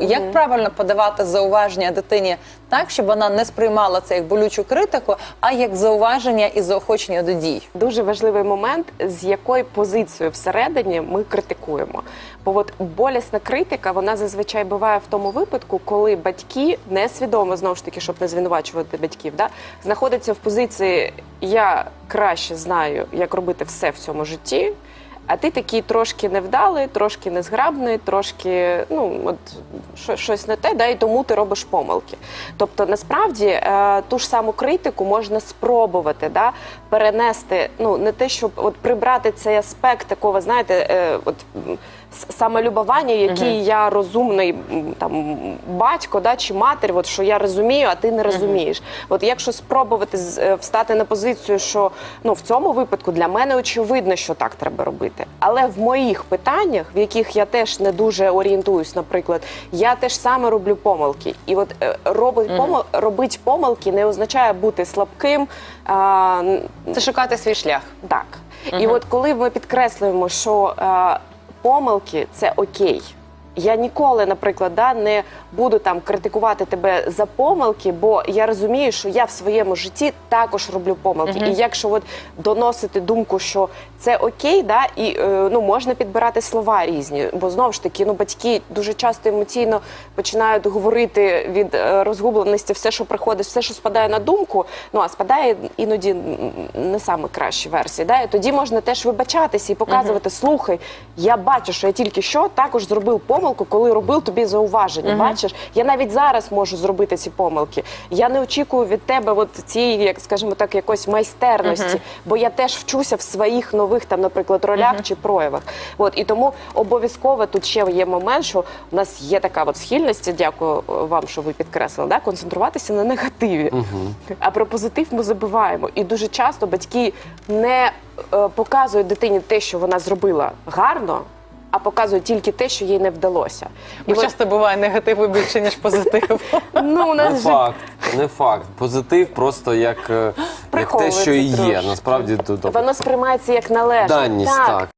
Як правильно подавати зауваження дитині так, щоб вона не сприймала це як болючу критику, а як зауваження і заохочення до дій? Дуже важливий момент, з якою позицією всередині ми критикуємо. Бо от болісна критика, вона зазвичай буває в тому випадку, коли батьки несвідомо знову ж таки, щоб не звинувачувати батьків, да, знаходяться в позиції я краще знаю, як робити все в цьому житті. А ти такий трошки невдалий, трошки незграбний, трошки ну от щось не те, да, і тому ти робиш помилки. Тобто, насправді е, ту ж саму критику можна спробувати да, перенести. Ну не те, щоб от прибрати цей аспект такого, знаєте, е, от самолюбування, який я розумний там батько, да, чи матір, от що я розумію, а ти не розумієш. От якщо спробувати е, встати на позицію, що ну в цьому випадку для мене очевидно, що так треба робити. Але в моїх питаннях, в яких я теж не дуже орієнтуюсь, наприклад, я теж саме роблю помилки. І от е, робить помил, робить помилки не означає бути слабким. А, Це шукати свій шлях. так. І от коли ми підкреслюємо, що а, помилки це окей. Я ніколи, наприклад, да, не буду там критикувати тебе за помилки, бо я розумію, що я в своєму житті також роблю помилки. І якщо от доносити думку, що це окей, да, і е, ну можна підбирати слова різні, бо знову ж таки, ну батьки дуже часто емоційно починають говорити від е, розгубленості все, що приходить, все, що спадає на думку. Ну а спадає іноді м, не саме кращі версії. Да? І тоді можна теж вибачатися і показувати: слухай, я бачу, що я тільки що також зробив помилку, коли робив тобі зауваження. Бачиш, я навіть зараз можу зробити ці помилки. Я не очікую від тебе от цієї, як скажімо так, якоїсь майстерності, бо я теж вчуся в своїх нових там, наприклад, ролях чи проявах. От і тому обов'язково тут ще є момент, що в нас є така от схильність. Дякую е, вам, що ви підкреслили, да, концентруватися на негативі. А про позитив ми забуваємо. І дуже часто батьки не е, показують дитині те, що вона зробила гарно. А показує тільки те, що їй не вдалося. Бо от, часто буває негативу більше, ніж позитиву. ну, у Не нас же факт, не факт. Позитив просто як, е, як те, що і є. трошки. Насправді то- то- воно сприймається як належне. даність, так.